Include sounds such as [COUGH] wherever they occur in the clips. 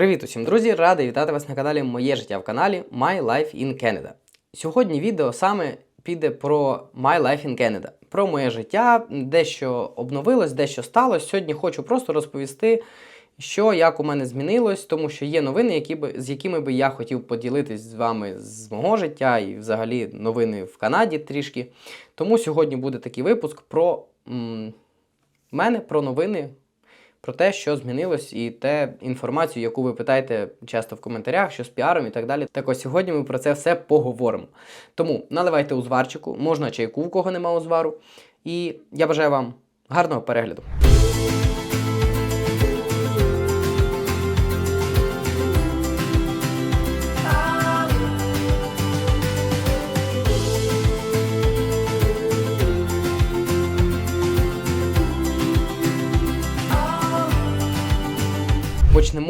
Привіт усім, друзі! Радий вітати вас на каналі Моє життя в каналі My Life in Canada. Сьогодні відео саме піде про My Life in Canada, про моє життя, дещо обновилось, дещо сталося. Сьогодні хочу просто розповісти, що як у мене змінилось, тому що є новини, які би, з якими би я хотів поділитись з вами з мого життя і взагалі новини в Канаді трішки. Тому сьогодні буде такий випуск про м, мене, про новини про те, що змінилось, і те інформацію, яку ви питаєте часто в коментарях, що з піаром і так далі. Так ось сьогодні ми про це все поговоримо. Тому наливайте у зварчику, можна чайку, в кого нема узвару. І я бажаю вам гарного перегляду.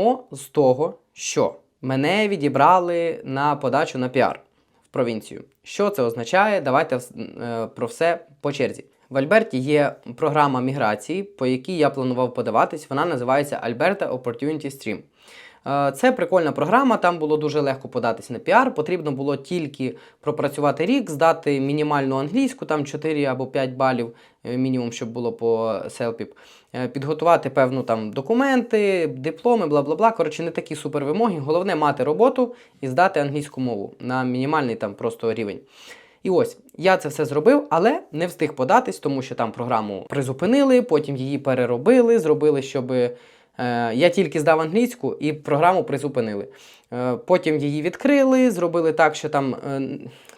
Почнемо з того, що мене відібрали на подачу на піар в провінцію. Що це означає? Давайте е, про все по черзі. В Альберті є програма міграції, по якій я планував подаватись. Вона називається Alberta Opportunity Stream. Е, Це прикольна програма, там було дуже легко податись на піар. Потрібно було тільки пропрацювати рік, здати мінімальну англійську, там 4 або 5 балів е, мінімум, щоб було по селпіп, е, підготувати певну там документи, дипломи, бла бла бла. Коротше, не такі супер вимоги. Головне мати роботу і здати англійську мову на мінімальний там просто рівень. І ось я це все зробив, але не встиг податись, тому що там програму призупинили, потім її переробили, зробили, щоб я тільки здав англійську і програму призупинили. Е, потім її відкрили, зробили так, що там е,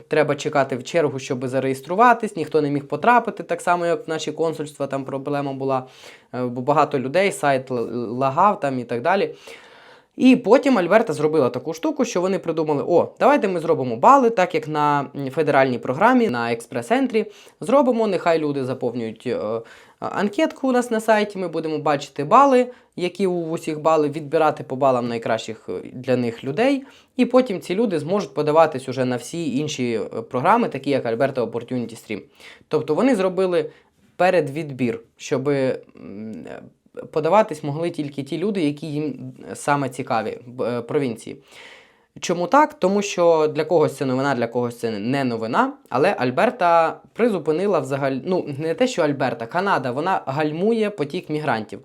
треба чекати в чергу, щоб зареєструватись, ніхто не міг потрапити, так само, як в наші консульства, там проблема була, е, бо багато людей, сайт лагав там і так далі. І потім Альберта зробила таку штуку, що вони придумали: о, давайте ми зробимо бали, так як на федеральній програмі, на експрес-ентрі. Зробимо, нехай люди заповнюють е, анкетку у нас на сайті. Ми будемо бачити бали, які у усіх бали, відбирати по балам найкращих е, для них людей. І потім ці люди зможуть подаватись уже на всі інші е, програми, такі як Alberta Opportunity Stream. Тобто вони зробили передвідбір, щоб подаватись могли тільки ті люди, які їм саме цікаві е, провінції. Чому так? Тому що для когось це новина, для когось це не новина. Але Альберта призупинила взагалі, ну не те, що Альберта, Канада, вона гальмує потік мігрантів.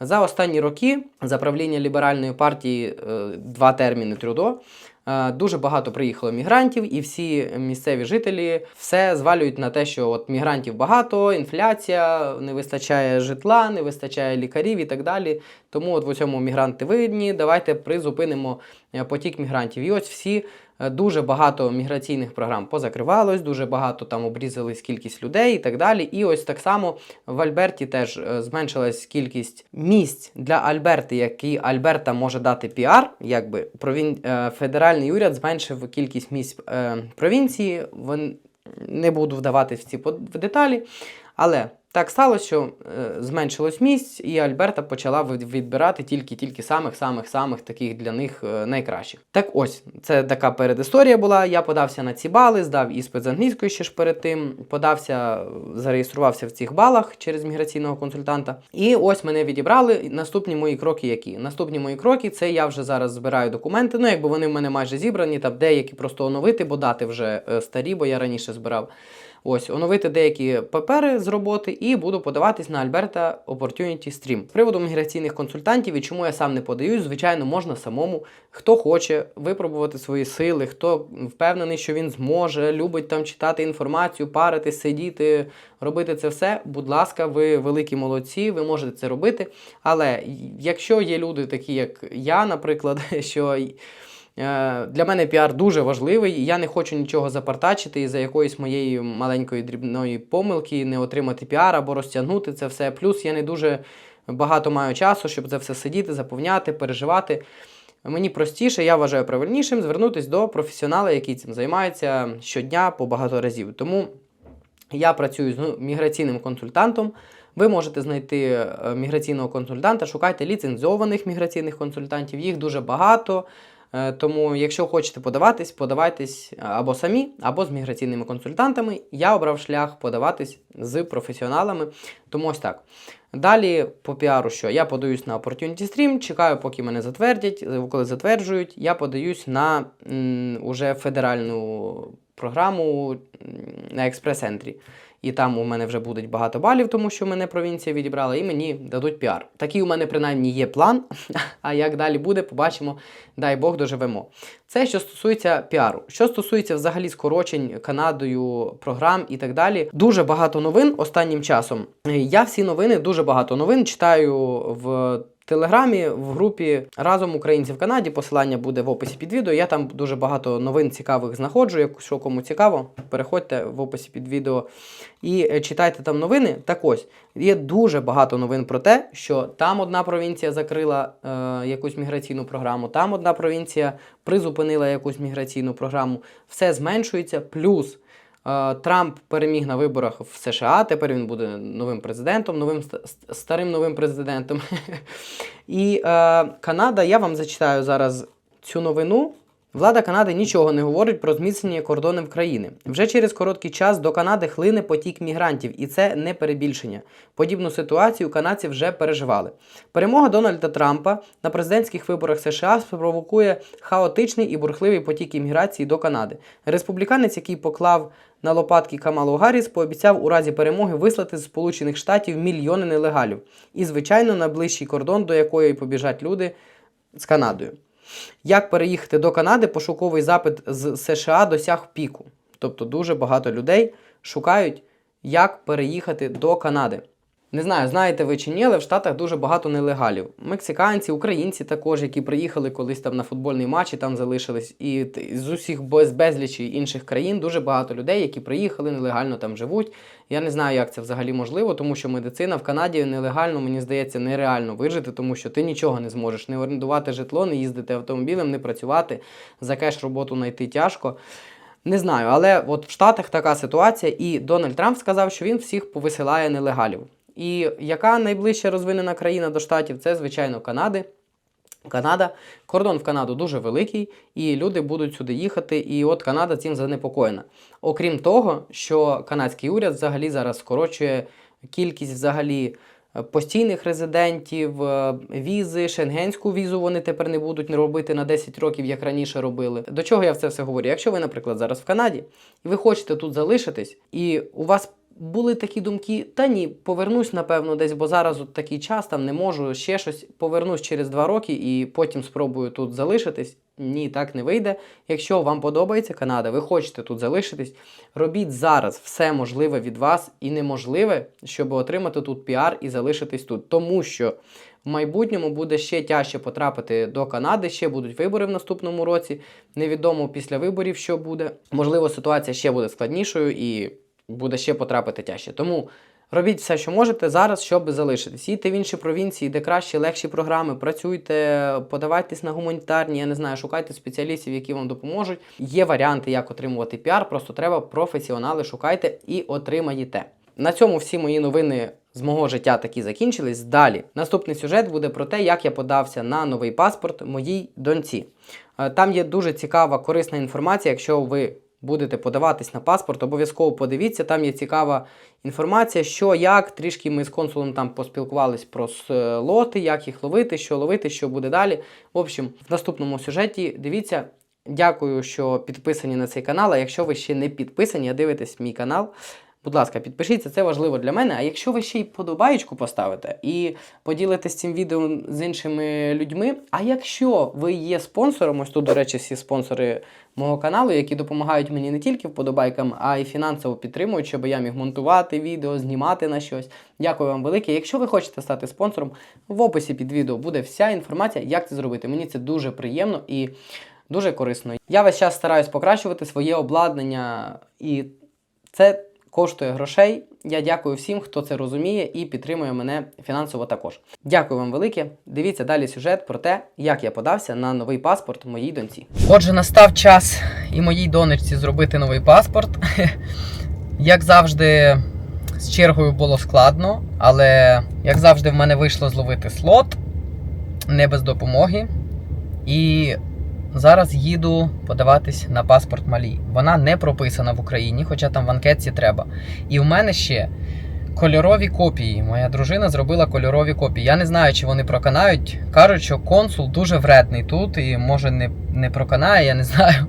За останні роки за правління ліберальної партії е, два терміни Трюдо. е, Дуже багато приїхало мігрантів, і всі місцеві жителі все звалюють на те, що от мігрантів багато, інфляція, не вистачає житла, не вистачає лікарів і так далі. Тому от в усьому мігранти винні. Давайте призупинимо е, потік мігрантів. І ось всі е, дуже багато міграційних програм позакривалось, дуже багато там обрізались кількість людей і так далі. І ось так само в Альберті теж е, зменшилась кількість місць для Альберти, які Альберта може дати піар. Якби провін... федеральний уряд зменшив кількість місць провінції. Не буду вдаватись в ці деталі. Але так сталося, що е, зменшилось місць, і Альберта почала відбирати тільки-тільки самих-самих-самих таких для них е, найкращих. Так ось, це така передісторія була. Я подався на ці бали, здав іспит з англійської ще ж перед тим, подався, зареєструвався в цих балах через міграційного консультанта. І ось мене відібрали. Наступні мої кроки які? Наступні мої кроки це я вже зараз збираю документи. Ну, якби вони в мене майже зібрані, там деякі просто оновити, бо дати вже е, старі, бо я раніше збирав. Ось, оновити деякі папери з роботи і буду подаватись на Alberta Opportunity Stream. З приводу міграційних консультантів і чому я сам не подаюсь, звичайно, можна самому. Хто хоче випробувати свої сили, хто впевнений, що він зможе, любить там читати інформацію, парити, сидіти, робити це все. Будь ласка, ви великі молодці, ви можете це робити. Але якщо є люди, такі як я, наприклад, [LAUGHS] що. Е, Для мене піар дуже важливий, і я не хочу нічого запартачити із-за якоїсь моєї маленької дрібної помилки, не отримати піар або розтягнути це все. Плюс я не дуже багато маю часу, щоб це все сидіти, заповняти, переживати. Мені простіше, я вважаю правильнішим звернутися до професіонала, який цим займається щодня по багато разів. Тому я працюю з ну, міграційним консультантом. Ви можете знайти е, міграційного консультанта, шукайте ліцензованих міграційних консультантів, їх дуже багато. Е, Тому, якщо хочете подаватись, подавайтесь або самі, або з міграційними консультантами. Я обрав шлях подаватись з професіоналами. Тому ось так. Далі по піару, що я подаюсь на Opportunity Stream, чекаю, поки мене затвердять. Коли затверджують, я подаюсь на м, уже федеральну програму на експрес-ентрі. І там у мене вже буде багато балів, тому що мене провінція відібрала, і мені дадуть піар. Такий у мене принаймні є план. [LAUGHS] А як далі буде, побачимо. Дай Бог доживемо. Це що стосується піару. Що стосується взагалі скорочень Канадою програм і так далі. Дуже багато новин останнім часом. Я всі новини, дуже багато новин читаю в. Телеграмі в групі разом українці в Канаді. Посилання буде в описі під відео. Я там дуже багато новин цікавих знаходжу. Якщо кому цікаво, переходьте в описі під відео і е, читайте там новини. Так ось є дуже багато новин про те, що там одна провінція закрила е, якусь міграційну програму, там одна провінція призупинила якусь міграційну програму. Все зменшується. Плюс Трамп переміг на виборах в США. Тепер він буде новим президентом, новим старим новим президентом. [LAUGHS] І е, Канада, я вам зачитаю зараз цю новину. Влада Канади нічого не говорить про зміцнення кордонів країни. Вже через короткий час до Канади хлине потік мігрантів, і це не перебільшення. Подібну ситуацію канадці вже переживали. Перемога Дональда Трампа на президентських виборах США спровокує хаотичний і бурхливий потік імміграції до Канади. Республіканець, який поклав на лопатки Камалу Гарріс, пообіцяв у разі перемоги вислати з Сполучених Штатів мільйони нелегалів. І, звичайно, на ближчий кордон, до якої побіжать люди з Канадою. Як переїхати до Канади, пошуковий запит з США досяг піку. Тобто дуже багато людей шукають, як переїхати до Канади. Не знаю, знаєте ви чи ні, але в Штатах дуже багато нелегалів. Мексиканці, українці також, які приїхали колись там на футбольний матч і там залишились. І з усіх без безлічі інших країн дуже багато людей, які приїхали, нелегально там живуть. Я не знаю, як це взагалі можливо, тому що медицина в Канаді нелегально, мені здається, нереально вижити, тому що ти нічого не зможеш не орендувати житло, не їздити автомобілем, не працювати, за кеш роботу знайти тяжко. Не знаю, але от в Штатах така ситуація, і Дональд Трамп сказав, що він всіх повисилає нелегалів. І яка найближча розвинена країна до штатів? Це, звичайно, Канади. Канада, кордон в Канаду дуже великий, і люди будуть сюди їхати. І от Канада цим занепокоєна. Окрім того, що канадський уряд взагалі зараз скорочує кількість взагалі е, постійних резидентів, е, візи, шенгенську візу вони тепер не будуть робити на 10 років, як раніше робили. До чого я це все говорю? Якщо ви, наприклад, зараз в Канаді і ви хочете тут залишитись, і у вас були такі думки, та ні, повернусь, напевно, десь, бо зараз от такий час, там не можу, ще щось, повернусь через два роки і потім спробую тут залишитись. Ні, так не вийде. Якщо вам подобається Канада, ви хочете тут залишитись, робіть зараз все можливе від вас і неможливе, щоб отримати тут піар і залишитись тут. Тому що в майбутньому буде ще тяжче потрапити до Канади, ще будуть вибори в наступному році. Невідомо після виборів, що буде. Можливо, ситуація ще буде складнішою і буде ще потрапити тяжче. Тому робіть все, що можете зараз, щоб залишитись. Їдьте в інші провінції, де краще, легші програми, працюйте, подавайтесь на гуманітарні, я не знаю, шукайте спеціалістів, які вам допоможуть. Є варіанти, як отримувати піар, просто треба професіонали, шукайте і отримаєте. На цьому всі мої новини з мого життя такі закінчились. Далі наступний сюжет буде про те, як я подався на новий паспорт моїй доньці. Е, Там є дуже цікава, корисна інформація, якщо ви будете подаватись на паспорт, обов'язково подивіться. Там є цікава інформація, що як. Трішки ми з консулом там поспілкувались про лоти, як їх ловити, що ловити, що буде далі. В общем, в наступному сюжеті дивіться. Дякую, що підписані на цей канал. А якщо ви ще не підписані, а дивитесь мій канал. Будь ласка, підпишіться, це важливо для мене. А якщо ви ще й подобаєчку поставите і поділитесь цим відео з іншими людьми. А якщо ви є спонсором, ось тут, до речі, всі спонсори мого каналу, які допомагають мені не тільки вподобайкам, а й фінансово підтримують, щоб я міг монтувати відео, знімати на щось. Дякую вам велике. Якщо ви хочете стати спонсором, в описі під відео буде вся інформація, як це зробити. Мені це дуже приємно і дуже корисно. Я весь час стараюсь покращувати своє обладнання, і це коштує грошей. Я дякую всім, хто це розуміє і підтримує мене фінансово також. Дякую вам велике. Дивіться далі сюжет про те, як я подався на новий паспорт моїй доньці. Отже, настав час і моїй донечці зробити новий паспорт. [LAUGHS] Як завжди, з чергою було складно, але як завжди, в мене вийшло зловити слот не без допомоги. І зараз їду подаватись на паспорт Малі. Вона не прописана в Україні, хоча там в анкетці треба. І в мене ще Кольорові копії. Моя дружина зробила кольорові копії. Я не знаю, чи вони проканають. Кажуть, що консул дуже вредний тут і може не, не проканає, я не знаю.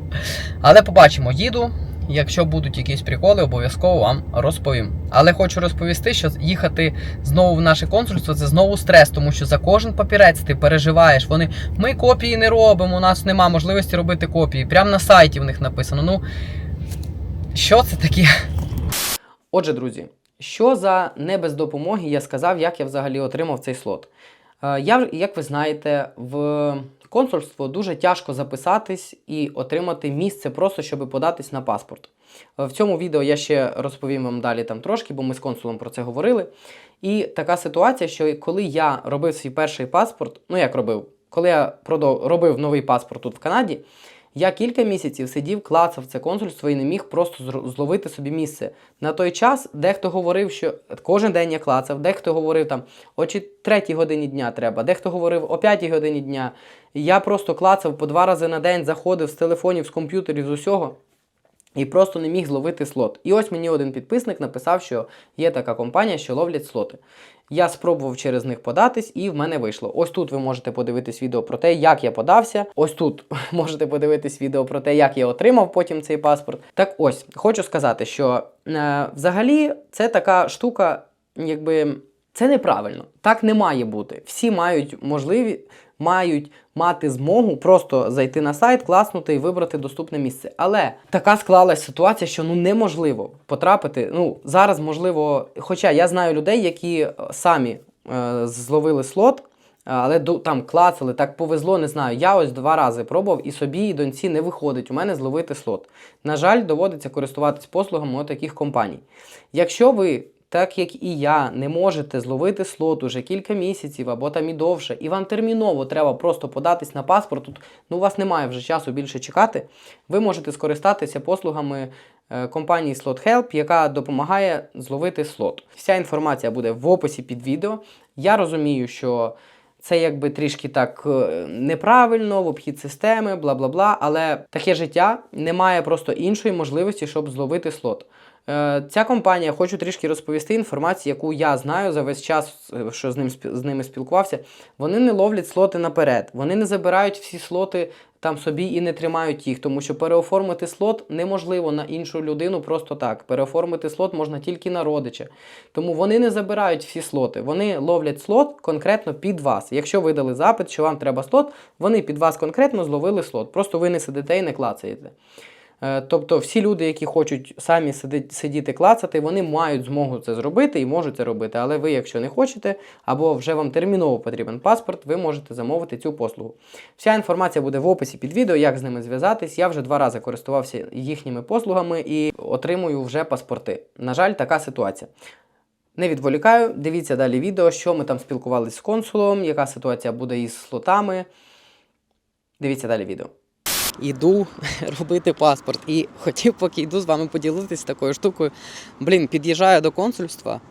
Але побачимо, їду. Якщо будуть якісь приколи, обов'язково вам розповім. Але хочу розповісти, що їхати знову в наше консульство це знову стрес, тому що за кожен папірець ти переживаєш. Вони ми копії не робимо, у нас нема можливості робити копії. Прямо на сайті в них написано. Ну що це таке? Отже, друзі, що за не без допомоги я сказав, як я взагалі отримав цей слот. Е, Я, як ви знаєте, в консульство дуже тяжко записатись і отримати місце просто, щоб податись на паспорт. Е, В цьому відео я ще розповім вам далі там трошки, бо ми з консулом про це говорили. І така ситуація, що коли я робив свій перший паспорт, ну як робив, коли я робив новий паспорт тут в Канаді, я кілька місяців сидів, клацав це консульство і не міг просто зловити собі місце. На той час дехто говорив, що кожен день я клацав, дехто говорив там о чи- третій годині дня треба, дехто говорив о п'ятій годині дня. Я просто клацав по два рази на день, заходив з телефонів, з комп'ютерів, з усього. І просто не міг зловити слот. І ось мені один підписник написав, що є така компанія, що ловлять слоти. Я спробував через них податись, і в мене вийшло. Ось тут ви можете подивитись відео про те, як я подався. Ось тут [LAUGHS] можете подивитись відео про те, як я отримав потім цей паспорт. Так ось хочу сказати, що е, взагалі це така штука, якби це неправильно. Так не має бути. Всі мають можливі, мають мати змогу просто зайти на сайт, класнути і вибрати доступне місце. Але така склалась ситуація, що ну неможливо потрапити. Ну зараз можливо, хоча я знаю людей, які е, самі е, зловили слот. Але там клацали, так повезло, не знаю. Я ось два рази пробував і собі, і доньці не виходить у мене зловити слот. На жаль, доводиться користуватись послугами таких компаній. Якщо ви, так як і я, не можете зловити слот уже кілька місяців або там і довше, і вам терміново треба просто податись на паспорт, тут ну, у вас немає вже часу більше чекати, ви можете скористатися послугами е, компанії Slot Help, яка допомагає зловити слот. Вся інформація буде в описі під відео. Я розумію, що це якби трішки так е, неправильно, в обхід системи, бла бла бла. Але таке життя немає просто іншої можливості, щоб зловити слот. Е, Ця компанія, хочу трішки розповісти інформацію, яку я знаю за весь час, е, що з, ним, з ними спілкувався. Вони не ловлять слоти наперед, вони не забирають всі слоти там собі і не тримають їх, тому що переоформити слот неможливо на іншу людину просто так. Переоформити слот можна тільки на родича. Тому вони не забирають всі слоти. Вони ловлять слот конкретно під вас. Якщо ви дали запит, що вам треба слот, вони під вас конкретно зловили слот. Просто ви не сидите і не клацаєте. Е, Тобто всі люди, які хочуть самі сидіти клацати, вони мають змогу це зробити і можуть це робити. Але ви, якщо не хочете, або вже вам терміново потрібен паспорт, ви можете замовити цю послугу. Вся інформація буде в описі під відео, як з ними зв'язатись. Я вже два рази користувався їхніми послугами і отримую вже паспорти. На жаль, така ситуація. Не відволікаю, дивіться далі відео, що ми там спілкувалися з консулом, яка ситуація буде із слотами. Дивіться далі відео. Іду [LAUGHS] робити паспорт. І хотів, поки йду з вами поділитися такою штукою. Блін, під'їжджаю до консульства,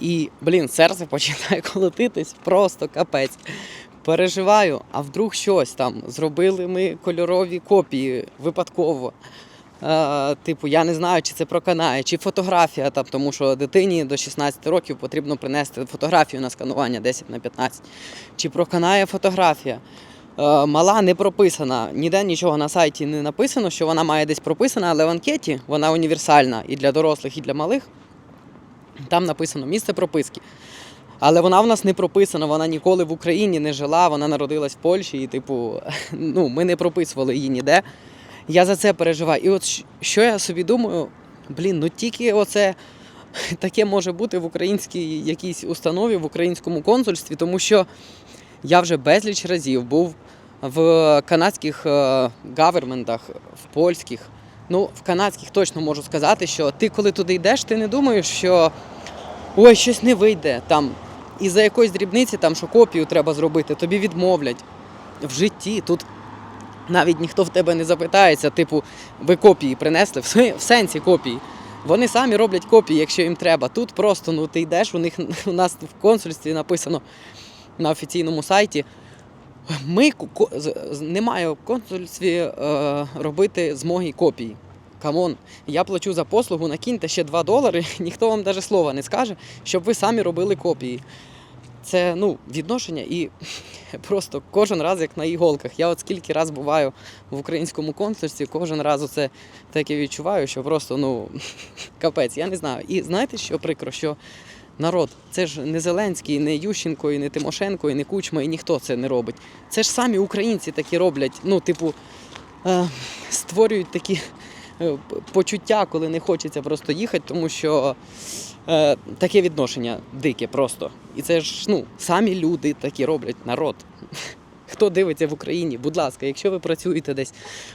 і, блін, серце починає [LAUGHS] колотитись, просто капець. Переживаю, а вдруг щось там зробили ми кольорові копії випадково. Е, типу, я не знаю, чи це проканає, чи фотографія, там, тому що дитині до 16 років потрібно принести фотографію на сканування 10 на 15. Чи проканає фотографія? Е, мала не прописана. Ніде нічого на сайті не написано, що вона має десь прописана, але в анкеті вона універсальна і для дорослих, і для малих. Там написано місце прописки. Але вона в нас не прописана, вона ніколи в Україні не жила, вона народилась в Польщі, і, типу, [LAUGHS] ну, ми не прописували її ніде. Я за це переживаю. І от що я собі думаю, блін, ну тільки оце [LAUGHS] таке може бути в українській якійсь установі, в українському консульстві, тому що я вже безліч разів був в канадських гаверментах, в польських. Ну, в канадських точно можу сказати, що ти, коли туди йдеш, ти не думаєш, що ой, щось не вийде там. І за якоїсь дрібниці, там, що копію треба зробити, тобі відмовлять. В житті тут навіть ніхто в тебе не запитається, типу, ви копії принесли, [LAUGHS] в сенсі копії. Вони самі роблять копії, якщо їм треба. Тут просто ну ти йдеш, у них [LAUGHS] у нас в консульстві написано на офіційному сайті. Ми немає в консульстві е, робити змоги копії. камон, я плачу за послугу, накиньте ще 2 долари, [LAUGHS] ніхто вам навіть слова не скаже, щоб ви самі робили копії. Це ну, відношення і [LAUGHS] просто кожен раз як на іголках. Я от скільки раз буваю в українському консульстві, кожен раз це таке відчуваю, що просто ну [LAUGHS] капець, я не знаю. І знаєте, що прикро, що народ, це ж не Зеленський, не Ющенко, і не Тимошенко, і не Кучма, і ніхто це не робить. Це ж самі українці такі роблять. Ну, типу, е, створюють такі е, почуття, коли не хочеться просто їхати, тому що е, таке відношення дике просто. І це ж ну, самі люди такі роблять, народ. Хто дивиться в Україні, будь ласка, якщо ви працюєте десь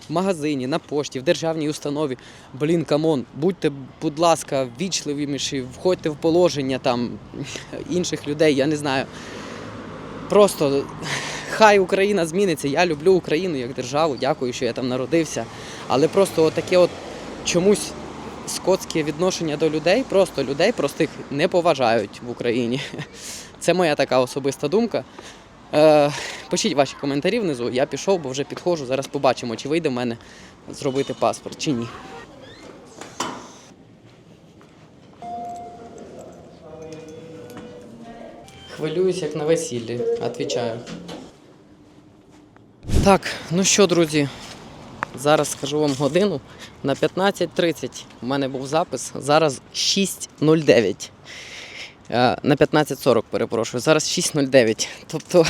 в магазині, на пошті, в державній установі, блін, камон, будьте, будь ласка, вічливіші, входьте в положення там [LAUGHS] інших людей, я не знаю. Просто хай Україна зміниться. Я люблю Україну як державу, дякую, що я там народився. Але просто таке от чомусь скотське відношення до людей, просто людей простих не поважають в Україні. [LAUGHS] Це моя така особиста думка. Е, пишіть ваші коментарі внизу. Я пішов, бо вже підходжу. Зараз побачимо, чи вийде в мене зробити паспорт, чи ні. Хвилююсь, як на весіллі, відповідаю. Так, ну що, друзі, зараз скажу вам годину. На 15.30 у мене був запис. Зараз 6.09. Е, На 15.40, перепрошую. Зараз 6.09. Тобто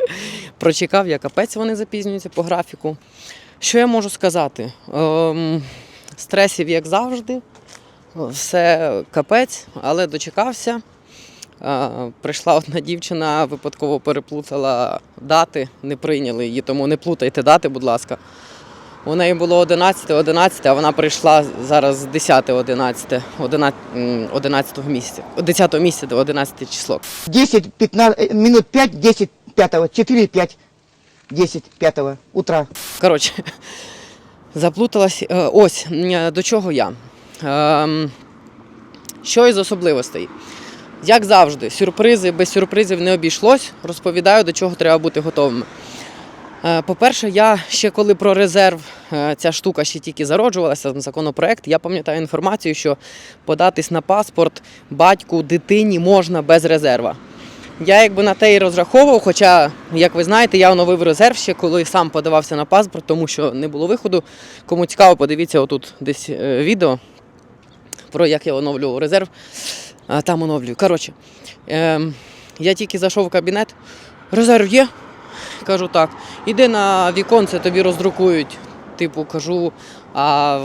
[LAUGHS] прочекав я капець, вони запізнюються по графіку. Що я можу сказати? Ем, стресів, як завжди. Все капець, але дочекався. Е, Прийшла одна дівчина, випадково переплутала дати, не прийняли її, тому не плутайте дати, будь ласка. У неї було 11, 11, а вона прийшла зараз 10, 11, 11, 11 місяця. 10 місяця до 11 число. 10, 15, э, минут 5, 10, 5, 4, 5, 10, 5 утра. Коротше, [LAUGHS] заплуталась. Е, Ось до чого я. Ем, Що із особливостей? Як завжди, сюрпризи без сюрпризів не обійшлось. Розповідаю, до чого треба бути готовими. Е, По-перше, я ще коли про резерв е, ця штука ще тільки зароджувалася, законопроект, я пам'ятаю інформацію, що податись на паспорт батьку, дитині можна без резерва. Я якби на те і розраховував, хоча, як ви знаєте, я оновив резерв ще, коли сам подавався на паспорт, тому що не було виходу. Кому цікаво, подивіться отут десь е, відео про як я оновлював резерв. Там оновлюю. Коротше, ем, я тільки зайшов в кабінет. Резерв є? Кажу так. Іди на віконце, тобі роздрукують. Типу, кажу, а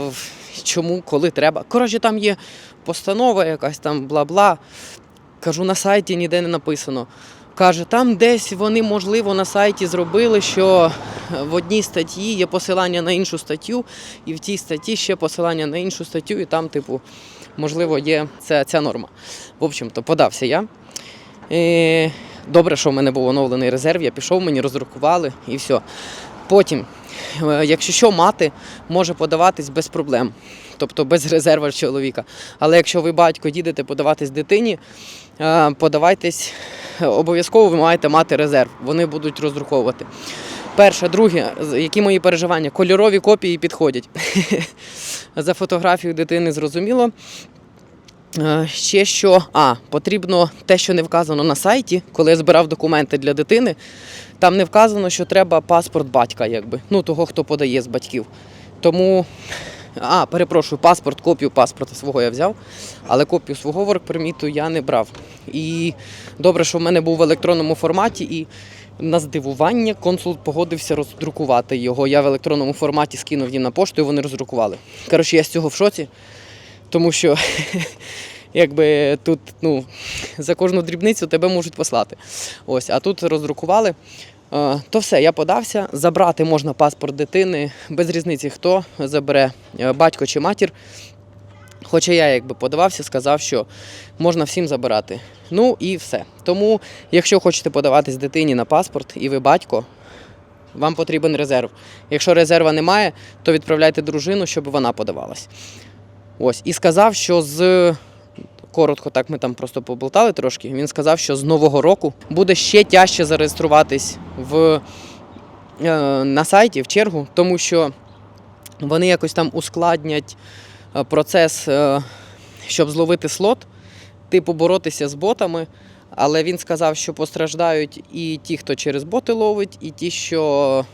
чому, коли треба. Коротше, там є постанова якась там бла-бла. Кажу, на сайті ніде не написано. Каже, там десь вони, можливо, на сайті зробили, що в одній статті є посилання на іншу статтю, і в тій статті ще посилання на іншу статтю, і там, типу, можливо, є ця, ця норма. В общем-то, подався я. І добре, що в мене був оновлений резерв, я пішов, мені роздрукували і все. Потім, е, якщо що, мати може подаватись без проблем, тобто без резерва чоловіка. Але якщо ви батько їдете подаватись дитині, е, подавайтесь, е, обов'язково ви маєте мати резерв. Вони будуть роздруковувати. Перше, друге, які мої переживання? Кольорові копії підходять. [LAUGHS] За фотографію дитини зрозуміло. Е, Ще що, а, потрібно те, що не вказано на сайті, коли я збирав документи для дитини, там не вказано, що треба паспорт батька, якби, ну того, хто подає з батьків. Тому, а, перепрошую, паспорт, копію паспорта свого я взяв, але копію свого воркперміту я не брав. І добре, що в мене був в електронному форматі, і на здивування консул погодився роздрукувати його. Я в електронному форматі скинув їм на пошту, і вони роздрукували. Коротше, я з цього в шоці тому що [LAUGHS] якби тут ну, за кожну дрібницю тебе можуть послати. Ось, а тут роздрукували. То все, я подався. Забрати можна паспорт дитини, без різниці, хто забере, е, батько чи матір. Хоча я якби подавався, сказав, що можна всім забирати. Ну і все. Тому, якщо хочете подаватись дитині на паспорт і ви батько, вам потрібен резерв. Якщо резерва немає, то відправляйте дружину, щоб вона подавалась. Ось, і сказав, що з. Коротко, так ми там просто поболтали трошки. Він сказав, що з Нового року буде ще тяжче зареєструватись в, е, на сайті в чергу, тому що вони якось там ускладнять е, процес, е, щоб зловити слот, типу боротися з ботами. Але він сказав, що постраждають і ті, хто через боти ловить, і ті, що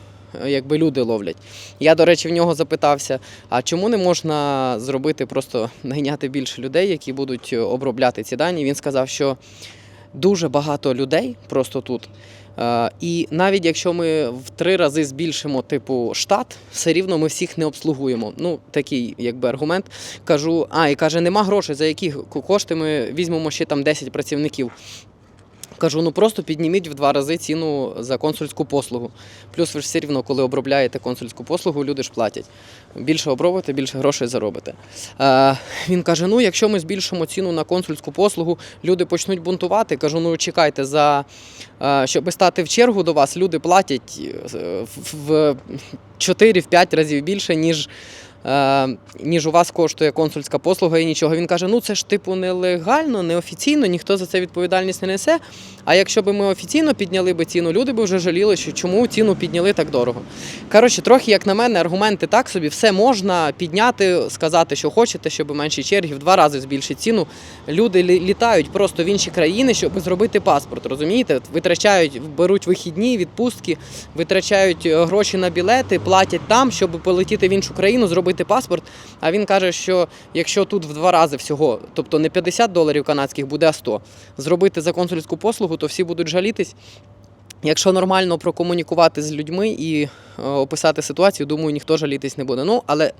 якби люди ловлять. Я, до речі, в нього запитався: а чому не можна зробити просто найняти більше людей, які будуть е, обробляти ці дані? Він сказав, що дуже багато людей просто тут. Е, І навіть якщо ми в три рази збільшимо типу штат, все рівно ми всіх не обслугуємо. Ну, такий якби аргумент. Кажу, а і каже, нема грошей, за які кошти ми візьмемо ще там 10 працівників. Кажу, ну просто підніміть в два рази ціну за консульську послугу. Плюс ви ж все рівно, коли обробляєте консульську послугу, люди ж платять. Більше обробите, більше грошей заробите. Е, він каже: ну, якщо ми збільшимо ціну на консульську послугу, люди почнуть бунтувати. Кажу, ну чекайте, за е, щоб стати в чергу до вас, люди платять е, в 4-5 разів більше, ніж. Е, Ніж у вас коштує консульська послуга і нічого. Він каже: ну це ж типу нелегально, неофіційно, ніхто за це відповідальність не несе. А якщо б ми офіційно підняли би ціну, люди б вже жаліли, що чому ціну підняли так дорого. Коротше, трохи, як на мене, аргументи так собі, все можна підняти, сказати, що хочете, щоб менші черги, в два рази збільшити ціну. Люди літають просто в інші країни, щоб зробити паспорт. Розумієте? Витрачають, беруть вихідні, відпустки, витрачають е, гроші на білети, платять там, щоб полетіти в іншу країну, зробити паспорт. А він каже, що якщо тут в два рази всього, тобто не 50 доларів канадських, буде а 100, зробити за консульську послугу, то всі будуть жалітись. Якщо нормально прокомунікувати з людьми і е, описати ситуацію, думаю, ніхто жалітись не буде. Ну, але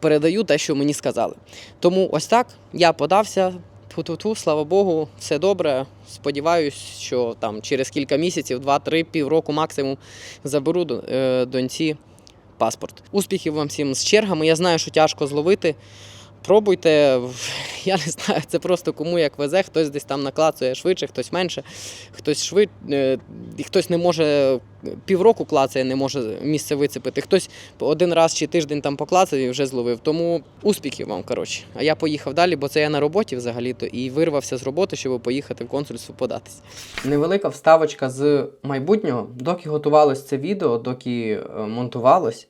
передаю те, що мені сказали. Тому ось так я подався. Ту-ту-ту, слава Богу, все добре. Сподіваюсь, що там через кілька місяців, два-три, півроку максимум заберу е, доньці паспорт. Успіхів вам всім з чергами. Я знаю, що тяжко зловити. Пробуйте, [LAUGHS] я не знаю, це просто кому як везе, хтось десь там наклацує швидше, хтось менше, хтось швид, е, хтось не може півроку клацає, не може місце вицепити, хтось один раз чи тиждень там поклацав і вже зловив. Тому успіхів вам, коротше. А я поїхав далі, бо це я на роботі взагалі-то і вирвався з роботи, щоб поїхати в консульство податись. Невелика вставочка з майбутнього. Доки готувалось це відео, доки е, монтувалось,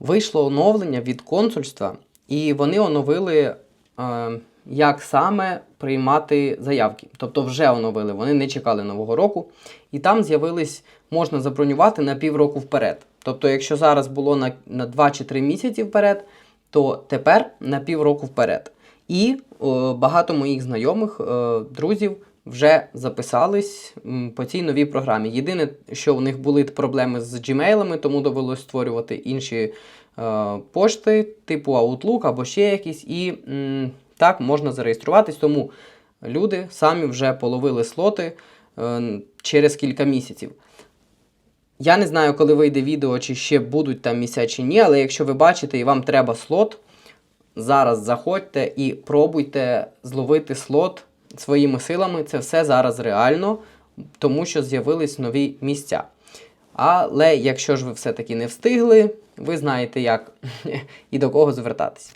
вийшло оновлення від консульства, і вони оновили, е, як саме приймати заявки. Тобто вже оновили, вони не чекали Нового року. І там з'явились, можна забронювати на півроку вперед. Тобто, якщо зараз було на, на 2 чи 3 місяці вперед, то тепер на півроку вперед. І о, багато моїх знайомих, е, друзів вже записались по цій новій програмі. Єдине, що у них були проблеми з Gmail, тому довелось створювати інші е, пошти, типу Outlook або ще якісь, і м, так можна зареєструватись. Тому люди самі вже половили слоти е, через кілька місяців. Я не знаю, коли вийде відео, чи ще будуть там місця чи ні, але якщо ви бачите і вам треба слот, зараз заходьте і пробуйте зловити слот своїми силами. Це все зараз реально, тому що з'явились нові місця. Але якщо ж ви все-таки не встигли, ви знаєте, як [LAUGHS] і до кого звертатись.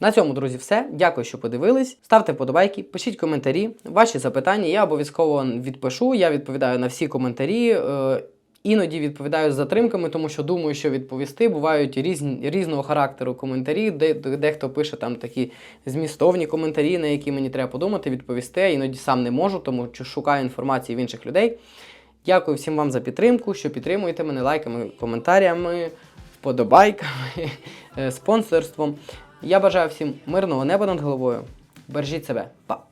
На цьому, друзі, все. Дякую, що подивились. Ставте подобайки, пишіть коментарі, ваші запитання. Я обов'язково відпишу. Я відповідаю на всі коментарі. Іноді відповідаю з затримками, тому що думаю, що відповісти. Бувають різні, різного характеру коментарі, де, дехто пише там такі змістовні коментарі, на які мені треба подумати, відповісти. Іноді сам не можу, тому що шукаю інформації в інших людей. Дякую всім вам за підтримку, що підтримуєте мене лайками, коментарями, вподобайками, [LAUGHS] е, спонсорством. Я бажаю всім мирного неба над головою. Бережіть себе. Па!